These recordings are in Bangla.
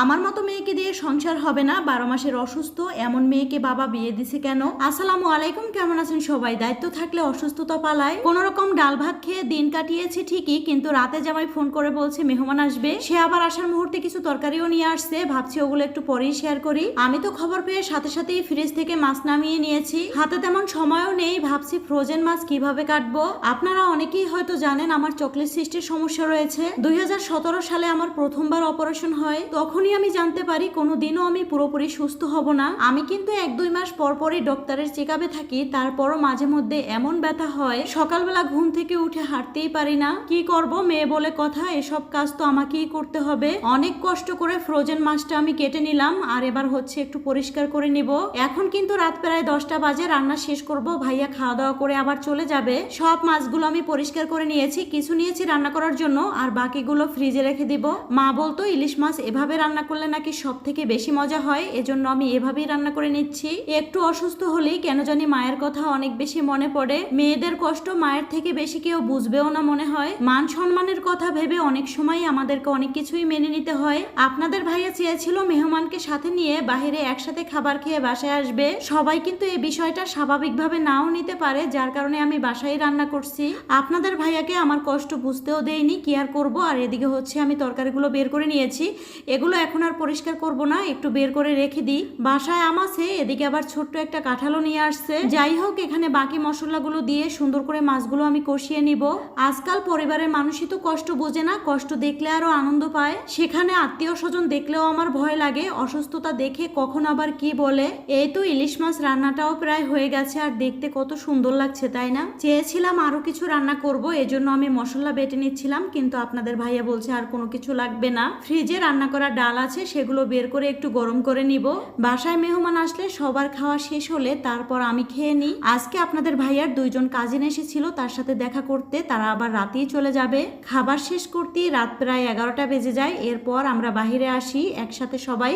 আমার মতো মেয়েকে দিয়ে সংসার হবে না, বারো মাসের অসুস্থ, এমন মেয়েকে বাবা বিয়ে দিছে কেন? আসসালামু আলাইকুম, কেমন আছেন সবাই? দায়িত্ব থাকলে অসুস্থতা পালায়। কোন রকম ডাল ভাত খেয়ে দিন কাটিয়েছি ঠিকই, কিন্তু রাতে জামাই ফোন করে বলছে, মেহমান আসবে। সে আবার আসার মুহূর্তে কিছু তরকারিও নিয়ে আসছে। ভাবছি ওগুলো একটু পরেই শেয়ার করি। আমি তো খবর পেয়ে সাথে সাথেই ফ্রিজ থেকে মাছ নামিয়ে নিয়েছি। হাতে তেমন সময়ও নেই, ভাবছি ফ্রোজেন মাছ কীভাবে কাটবো? আপনারা অনেকেই হয়তো জানেন আমার চকলেট সিস্টের সমস্যা রয়েছে। দুই হাজার সতেরো সালে আমার প্রথমবার অপারেশন হয়। তখনই আমি জানতে পারি, কোনোদিনও আমি পুরোপুরি সুস্থ হব না। আমি কিন্তু এক দুই মাস পর পরই ডক্টরের চেক আপে থাকি, তারপরও মাঝে মধ্যে এমন ব্যথা হয়, সকালবেলা ঘুম থেকে উঠে হাঁটতেই পারি না। কি করব মেয়ে বলে কথা, এসব কাজ তো আমাকেই করতে হবে। অনেক কষ্ট করে ফ্রোজেন মাছটা আমি কেটে নিলাম, আর এবার হচ্ছে একটু পরিষ্কার করে নিব। এখন কিন্তু রাত প্রায় দশটা বাজে, রান্না শেষ করব, ভাইয়া খাওয়া দাওয়া করে আবার চলে যাবে। সব মাছগুলো আমি পরিষ্কার করে নিয়েছি, কিছু নিয়েছি রান্না করার জন্য, আর বাকিগুলো ফ্রিজে রেখে দিব। মা বলতো, ইলিশ মাছ এভাবে রান্না করলে নাকি সব থেকে বেশি মজা হয়? এজন্য আমি এভাবেই রান্না করে নিচ্ছি। একটু অসুস্থ হলেই কেন জানি মায়ের কথা অনেক বেশি মনে পড়ে। মেয়েদের কষ্ট মায়ের থেকে বেশি কেউ বুঝবেও না মনে হয়। মান সম্মানের কথা ভেবে অনেক সময় আমাদেরকে অনেক কিছুই মেনে নিতে হয়। আপনাদের ভাইয়া চেয়েছিল মেহমানকে সাথে নিয়ে বাইরে একসাথে খাবার খেয়ে বাসায় আসবে। সবাই কিন্তু এই বিষয়টা স্বাভাবিকভাবে নাও নিতে পারে, যার কারণে আমি বাসায় রান্না করছি। আপনাদের ভাইয়াকে আমার কষ্ট বুঝতেও দেয়নি কি আর করব? আর এদিকে হচ্ছে আমি তরকারিগুলো বের করে নিয়েছি। এগুলো এখন আর পরিষ্কার করব না, একটু বের করে রেখে দিই। বাসায় আম আছে, এদিকে আবার ছোট্ট একটা কাঁঠালও নিয়ে আসছে। যাই হোক, এখানে বাকি মশলাগুলো দিয়ে সুন্দর করে মাছগুলো আমি কষিয়ে নিব। আজকাল পরিবারের মানুষই তো কষ্ট বোঝে না, কষ্ট দেখলে আরও আনন্দ পায়। সেখানে আত্মীয় স্বজন দেখলেও আমার ভয় লাগে, অসুস্থতা দেখে কখন আবার কি বলে। এই তো ইলিশ মাছ রান্নাটাও প্রায় হয়ে গেছে, আর দেখতে কত সুন্দর লাগছে, তাই না? চেয়েছিলাম আরও কিছু রান্না করব, এজন্য আমি মশলা বেটে নিচ্ছিলাম, কিন্তু আপনাদের ভাইয়া বলছে আর কোনো কিছু লাগবে না। ফ্রিজে রান্না করা ডাল আছে, সেগুলো বের করে একটু গরম করে নিব। বাসায় মেহমান আসলে সবার খাওয়া শেষ হলে তারপর আমি খেয়ে নিই। আজকে আপনাদের ভাইয়ার দুইজন কাজিন এসেছিল, তার সাথে দেখা করতে, তারা আবার রাতেই চলে যাবে। খাবার শেষ করতেই রাত প্রায় এগারোটা বেজে যায়, এরপর আমরা বাহিরে আসি একসাথে সবাই।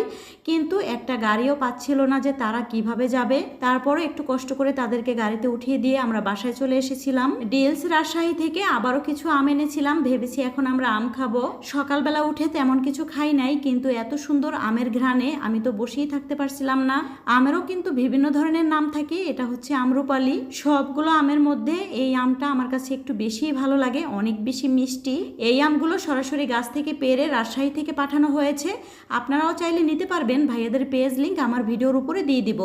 কিন্তু একটা গাড়িও পাচ্ছিল না যে তারা কীভাবে যাবে। তারপরও একটু কষ্ট করে তাদেরকে গাড়িতে উঠিয়ে দিয়ে আমরা বাসায় চলে এসেছিলাম। ডিলস রাজশাহী থেকে আবারও কিছু আম এনেছিলাম, ভেবেছি এখন আমরা আম খাব। সকালবেলা উঠে তেমন কিছু খাই নাই, কিন্তু এত সুন্দর আমের ঘ্রাণে আমি তো বসেই থাকতে পারছিলাম না। আমেরও কিন্তু বিভিন্ন ধরনের নাম থাকে, এটা হচ্ছে আমরুপালি। সবগুলো আমের মধ্যে এই আমটা আমার কাছে একটু বেশি ভালো লাগে, অনেক বেশি মিষ্টি। এই আমগুলো সরাসরি গাছ থেকে পেরে রাজশাহী থেকে পাঠানো হয়েছে। আপনারাও চাইলে নিতে পারবেন, ভাইয়াদের পেজ লিঙ্ক আমার ভিডিওর উপরে দিয়ে দিব।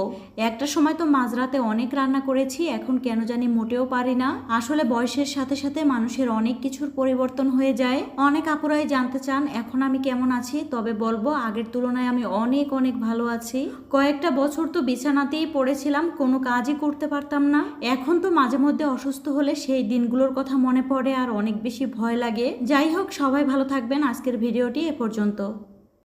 একটা সময় তো মাঝরাতে অনেক রান্না করেছি, এখন কেন জানি মোটেও পারি না। আসলে বয়সের সাথে সাথে মানুষের অনেক কিছুর পরিবর্তন হয়ে যায়। অনেক আপুরাই জানতে চান, এখন আমি কেমন আছি? তবে বলব, আগের তুলনায় আমি অনেক অনেক ভালো আছি। কয়েকটা বছর তো বিছানাতেই পড়েছিলাম, কোনো কাজই করতে পারতাম না। এখন তো মাঝে মধ্যে অসুস্থ হলে সেই দিনগুলোর কথা মনে পড়ে আর অনেক বেশি ভয় লাগে। যাই হোক, সবাই ভালো থাকবেন। আজকের ভিডিওটি এ পর্যন্ত।